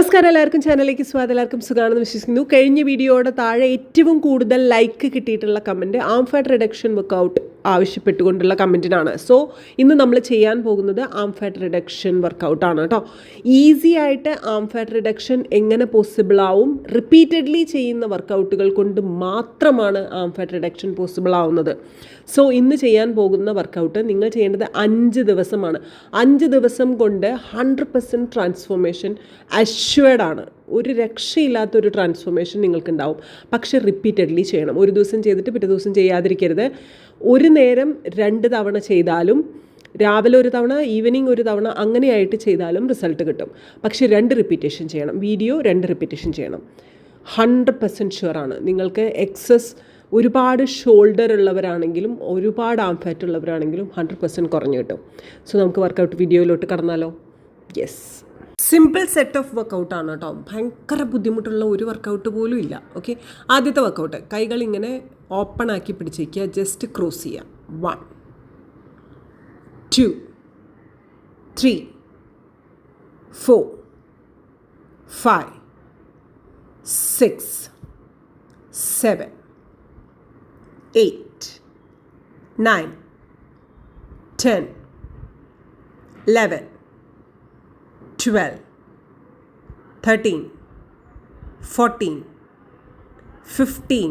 നമസ്കാരം എല്ലാവർക്കും. ചാനലിലേക്ക് സ്വാഗതം. എല്ലാവർക്കും സുഖമാണെന്ന് വിശ്വസിക്കുന്നു. കഴിഞ്ഞ വീഡിയോയുടെ താഴെ ഏറ്റവും കൂടുതൽ ലൈക്ക് കിട്ടിയിട്ടുള്ള comment arm fat reduction workout ആവശ്യപ്പെട്ടുകൊണ്ടുള്ള കമന്റിനാണ്. സോ ഇന്ന് നമ്മൾ ചെയ്യാൻ പോകുന്നത് ആം ഫാറ്റ് റിഡക്ഷൻ വർക്കൗട്ടാണ് കേട്ടോ. ഈസി ആയിട്ട് ആം ഫാറ്റ് റിഡക്ഷൻ എങ്ങനെ പോസിബിൾ ആവും? റിപ്പീറ്റഡ്ലി ചെയ്യുന്ന വർക്കൗട്ടുകൾ കൊണ്ട് മാത്രമാണ് ആം ഫാറ്റ് റിഡക്ഷൻ പോസിബിൾ ആവുന്നത്. സോ ഇന്ന് ചെയ്യാൻ പോകുന്ന വർക്കൗട്ട് നിങ്ങൾ ചെയ്യേണ്ടത് അഞ്ച് ദിവസമാണ്. അഞ്ച് ദിവസം കൊണ്ട് ഹൺഡ്രഡ് പെർസെന്റ് ട്രാൻസ്ഫോർമേഷൻ അഷ്വേർഡ് ആണ്. ഒരു രക്ഷയില്ലാത്ത ഒരു ട്രാൻസ്ഫോർമേഷൻ നിങ്ങൾക്കുണ്ടാവും. പക്ഷേ റിപ്പീറ്റഡ്ലി ചെയ്യണം. ഒരു ദിവസം ചെയ്തിട്ട് പിറ്റേ ദിവസം ചെയ്യാതിരിക്കരുത്. ഒരു നേരം രണ്ട് തവണ ചെയ്താലും രാവിലെ ഒരു തവണ ഈവനിങ് ഒരു തവണ അങ്ങനെയായിട്ട് ചെയ്താലും റിസൾട്ട് കിട്ടും. പക്ഷേ രണ്ട് റിപ്പീറ്റേഷൻ ചെയ്യണം. വീഡിയോ രണ്ട് റിപ്പീറ്റേഷൻ ചെയ്യണം. ഹൺഡ്രഡ് പെർസെന്റ് ഷുവറാണ് നിങ്ങൾക്ക് എക്സസ് ഒരുപാട് ഷോൾഡർ ഉള്ളവരാണെങ്കിലും ഒരുപാട് ആം ഫാറ്റ് ഉള്ളവരാണെങ്കിലും ഹൺഡ്രഡ് പെർസെന്റ് കുറഞ്ഞു കിട്ടും. സോ നമുക്ക് വർക്കൗട്ട് വീഡിയോയിലോട്ട് കടന്നാലോ? Yes simple set of workout ആണ് കേട്ടോ. ഭയങ്കര ബുദ്ധിമുട്ടുള്ള ഒരു വർക്കൗട്ട് പോലും ഇല്ല. ഓക്കെ ആദ്യത്തെ വർക്കൗട്ട് കൈകൾ ഇങ്ങനെ ഓപ്പൺ ആക്കി പിടിച്ചേക്കുക ജസ്റ്റ് ക്രോസ് ചെയ്യുക. One two three four five six seven eight nine ten eleven twelve thirteen fourteen fifteen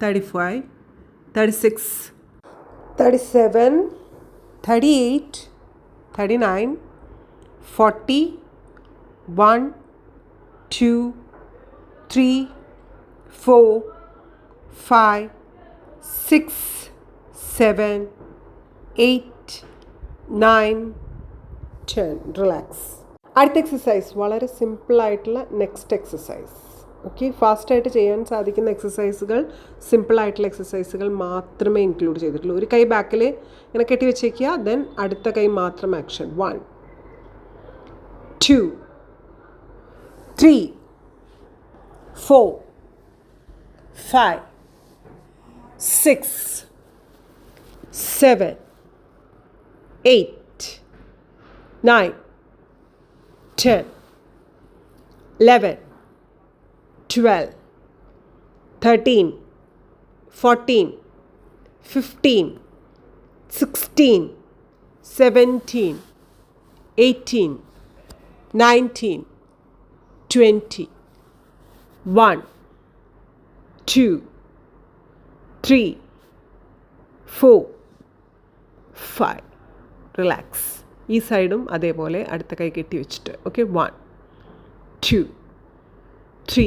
35, 36, 37, 38, 39, 40, 1, 2, 3, 4, 5, six seven eight nine ten relax അടുത്ത എക്സസൈസ് വളരെ സിമ്പിളായിട്ടുള്ള നെക്സ്റ്റ് എക്സസൈസ് ഓക്കെ ഫാസ്റ്റായിട്ട് ചെയ്യാൻ സാധിക്കുന്ന എക്സസൈസുകൾ സിമ്പിളായിട്ടുള്ള എക്സസൈസുകൾ മാത്രമേ ഇൻക്ലൂഡ് ചെയ്തിട്ടുള്ളൂ. ഒരു കൈ ബാക്കിൽ ഇങ്ങനെ കെട്ടി വെച്ചേക്കുക ദെൻ അടുത്ത കൈ മാത്രം action one two three four five six seven eight nine ten eleven, twelve, thirteen, fourteen, fifteen, sixteen, seventeen, eighteen, nineteen, twenty, one, two. Three four five relax ഈ സൈഡും അതേപോലെ അടുത്ത കൈ കെട്ടി വെച്ചിട്ട് okay one two three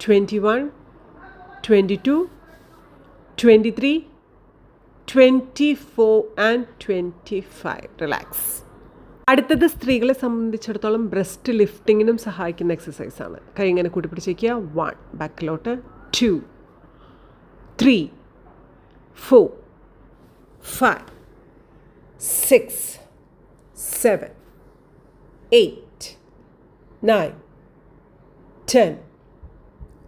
21, 22, 23, 24 and twenty five relax അടുത്തത് സ്ത്രീകളെ സംബന്ധിച്ചിടത്തോളം ബ്രസ്റ്റ് ലിഫ്റ്റിങ്ങിനും സഹായിക്കുന്ന എക്സസൈസ് ആണ്. കൈ ഇങ്ങനെ കൂട്ടിപ്പിടിച്ചേക്കുക. വൺ ബാക്കിലോട്ട്. Two three four five six seven eight nine ten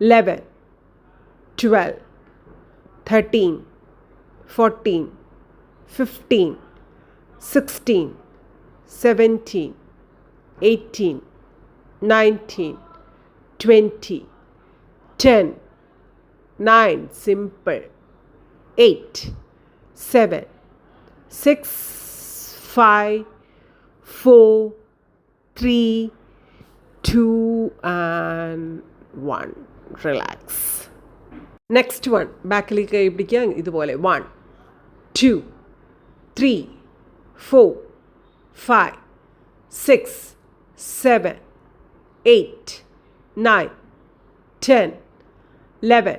11 12 13 14 15 16 17 18 19 20 10 9 simple. 8 7 6 5 4 3 2 and 1 relax next one ബാക്കിലേക്ക് കൈ പിടിക്കുക ഇതുപോലെ one two three four five six seven eight nine ten eleven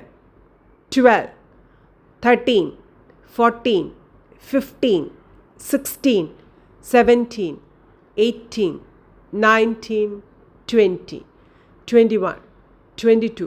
twelve thirteen fourteen fifteen sixteen seventeen eighteen nineteen twenty twenty one twenty two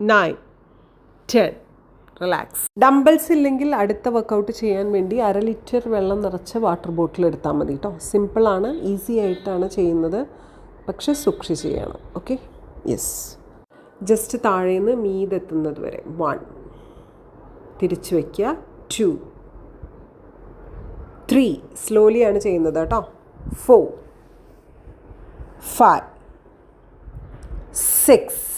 9, ten relax dumbbells ഇല്ലെങ്കിൽ അടുത്ത workout ചെയ്യാൻ വേണ്ടി അര litre വെള്ളം നിറച്ച വാട്ടർ ബോട്ടിൽ എടുത്താൽ മതി കേട്ടോ സിമ്പിളാണ് ഈസി ആയിട്ടാണ് ചെയ്യുന്നത്. പക്ഷെ സൂക്ഷിച്ച് ചെയ്യണം ഓക്കെ യെസ് ജസ്റ്റ് താഴേന്ന് മീതെത്തുന്നത് വരെ. വൺ തിരിച്ചു വയ്ക്കുക ടു ത്രീ സ്ലോലിയാണ് ചെയ്യുന്നത് കേട്ടോ four five six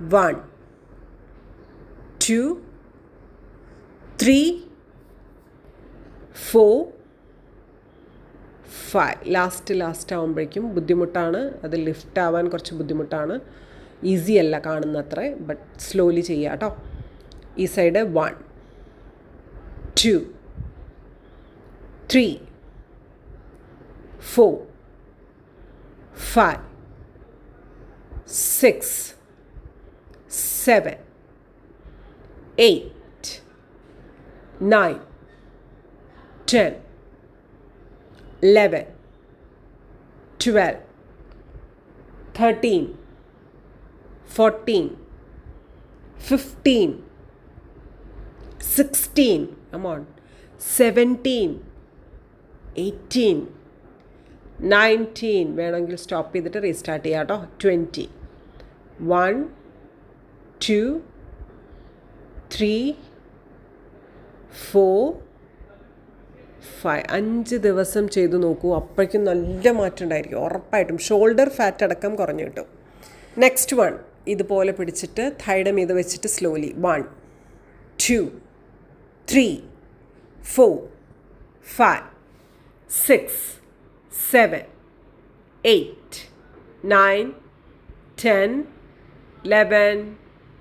One. Two three four five. Last last ആകുമ്പോഴേക്കും ബുദ്ധിമുട്ടാണ്. അത് ലിഫ്റ്റ് ആവാൻ കുറച്ച് ബുദ്ധിമുട്ടാണ്. ഈസി അല്ല കാണുന്നത്ര ബട്ട് സ്ലോലി ചെയ്യുക കേട്ടോ ഈ side one two three four five six seven eight, nine, ten, eleven, twelve, thirteen, fourteen, fifteen, sixteen, come on, seventeen, eighteen, nineteen വേണമെങ്കിൽ സ്റ്റോപ്പ് ചെയ്തിട്ട് റീസ്റ്റാർട്ട് ചെയ്യാം കേട്ടോ twenty one two three four five. അഞ്ച് ദിവസം ചെയ്ത് നോക്കൂ. അപ്പോഴേക്കും നല്ല മാറ്റം ഉണ്ടായിരിക്കും. ഉറപ്പായിട്ടും ഷോൾഡർ ഫാറ്റ് അടക്കം കുറഞ്ഞു കിട്ടും. നെക്സ്റ്റ് വൺ ഇതുപോലെ പിടിച്ചിട്ട് തൈയുടെ മീത് വെച്ചിട്ട് slowly one two three four five six seven eight nine ten eleven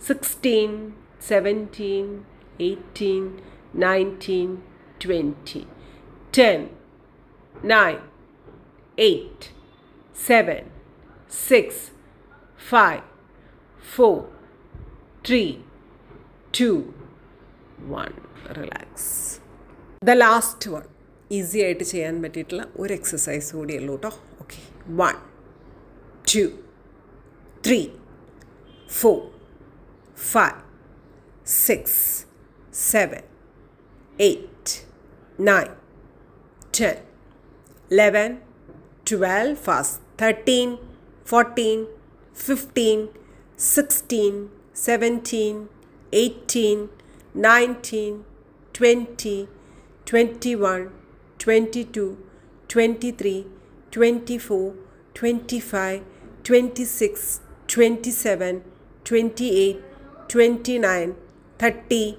sixteen seventeen eighteen nineteen twenty ten nine eight seven six five four three two one relax the last one easy ആയിട്ട് ചെയ്യാൻ പറ്റിയിട്ടുള്ള ഒരു exercise കൂടിയുള്ളൂ കേട്ടോ okay one two three four five, six, seven, eight, nine, ten, eleven, twelve, fast, thirteen, fourteen, fifteen, sixteen, seventeen, eighteen, nineteen, twenty, twenty-one, twenty-two, twenty-three, twenty-four, twenty-five, twenty-six, twenty-seven, twenty-eight. 29, 30,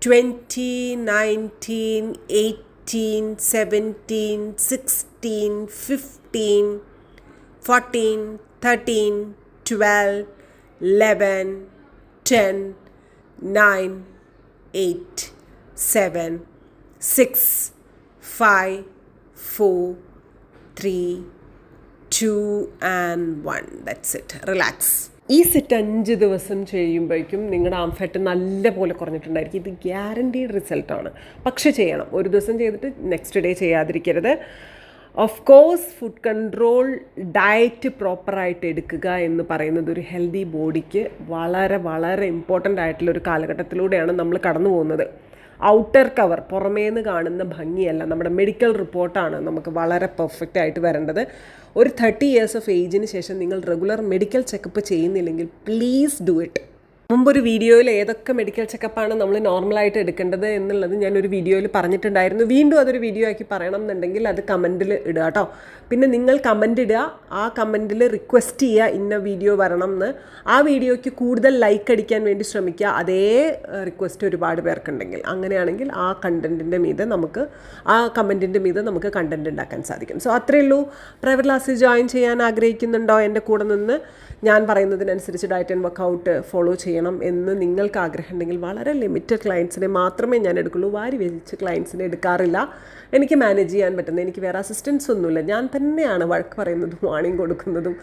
20, 19, 18, 17, 16, 15, 14, 13, 12, 11, 10, 9, 8, 7, 6, 5, 4, 3, 2, and 1. That's it. Relax. ഈ set അഞ്ച് ദിവസം ചെയ്യുമ്പോഴേക്കും നിങ്ങളുടെ ആംഫാറ്റ് നല്ല പോലെ കുറഞ്ഞിട്ടുണ്ടായിരിക്കും. ഇത് guaranteed റിസൾട്ടാണ് പക്ഷെ ചെയ്യണം. ഒരു ദിവസം ചെയ്തിട്ട് next day ചെയ്യാതിരിക്കരുത്. Of course food control diet പ്രോപ്പറായിട്ട് എടുക്കുക എന്ന് പറയുന്നത് ഒരു ഹെൽത്തി ബോഡിക്ക് വളരെ വളരെ ഇമ്പോർട്ടന്റ് ആയിട്ടുള്ള ഒരു കാലഘട്ടത്തിലൂടെയാണ് നമ്മൾ കടന്നു പോകുന്നത് ഔട്ടർ കവർ പുറമേന്ന് കാണുന്ന ഭംഗിയല്ല. നമ്മുടെ മെഡിക്കൽ റിപ്പോർട്ടാണ് നമുക്ക് വളരെ പെർഫെക്റ്റ് ആയിട്ട് വരേണ്ടത്. ഒരു തേർട്ടി ഇയേഴ്സ് ഓഫ് ഏജിന് ശേഷം നിങ്ങൾ റെഗുലർ മെഡിക്കൽ ചെക്കപ്പ് ചെയ്യുന്നില്ലെങ്കിൽ പ്ലീസ് ഡു ഇറ്റ് മുമ്പൊരു വീഡിയോയിൽ ഏതൊക്കെ മെഡിക്കൽ ചെക്കപ്പാണ് നമ്മൾ നോർമലായിട്ട് എടുക്കേണ്ടത് എന്നുള്ളത് ഞാനൊരു വീഡിയോയിൽ പറഞ്ഞിട്ടുണ്ടായിരുന്നു. വീണ്ടും അതൊരു വീഡിയോ ആക്കി പറയണം എന്നുണ്ടെങ്കിൽ അത് കമന്റിൽ ഇടുക കേട്ടോ പിന്നെ നിങ്ങൾ കമന്റ് ഇടുക ആ കമന്റിൽ റിക്വസ്റ്റ് ചെയ്യുക ഇന്ന വീഡിയോ വരണം എന്ന് ആ വീഡിയോയ്ക്ക് കൂടുതൽ ലൈക്ക് അടിക്കാൻ വേണ്ടി ശ്രമിക്കുക. അതേ റിക്വസ്റ്റ് ഒരുപാട് പേർക്കുണ്ടെങ്കിൽ. അങ്ങനെയാണെങ്കിൽ ആ കണ്ടന്റിന്റെ മീതെ നമുക്ക് ആ കമന്റിന്റെ മീതെ നമുക്ക് കണ്ടന്റ് ഉണ്ടാക്കാൻ സാധിക്കും. സോ അത്രയേ ഉള്ളൂ. പ്രൈവറ്റ് ക്ലാസ്സിൽ ജോയിൻ ചെയ്യാൻ ആഗ്രഹിക്കുന്നുണ്ടോ എന്റെ കൂടെ നിന്ന്? ഞാൻ പറയുന്നതിനനുസരിച്ച് ഡയറ്റ് ആൻഡ് വർക്കൗട്ട് ഫോളോ ചെയ്യണം എന്ന് നിങ്ങൾക്ക് ആഗ്രഹമുണ്ടെങ്കിൽ വളരെ ലിമിറ്റഡ് ക്ലയൻസിനെ മാത്രമേ ഞാൻ എടുക്കുള്ളൂ. വാരി വെച്ച് ക്ലയൻസിനെ എടുക്കാറില്ല. എനിക്ക് മാനേജ് ചെയ്യാൻ പറ്റുന്ന എനിക്ക് വേറെ അസിസ്റ്റൻസ് ഒന്നുമില്ല. ഞാൻ തന്നെയാണ് വഴക്ക് പറയുന്നതും വാണിംഗ് കൊടുക്കുന്നതും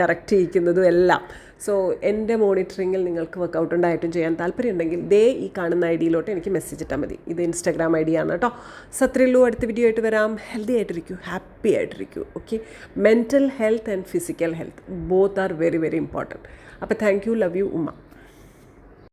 കറക്റ്റ് ചെയ്യിക്കുന്നതും എല്ലാം. സോ എന്റെ മോണിറ്ററിങ്ങിൽ നിങ്ങൾക്ക് വർക്കൗട്ട് ഉണ്ടായിട്ടും ചെയ്യാൻ താല്പര്യമുണ്ടെങ്കിൽ ദേ ഈ കാണുന്ന ഐ ഡിയിലോട്ട് എനിക്ക് മെസ്സേജ് ഇട്ടാൽ മതി. ഇത് ഇൻസ്റ്റാഗ്രാം ഐ ആണ് കേട്ടോ. സത്രയുള്ളൂ അടുത്ത വീഡിയോ ആയിട്ട് വരാം. ഹെൽത്തി ആയിട്ടിരിക്കൂ. Happy ആയിട്ടിരിക്കൂ. Okay mental health and physical health both are very very important അപ്പോൾ താങ്ക് യു ലവ് യു ഉമ്മ.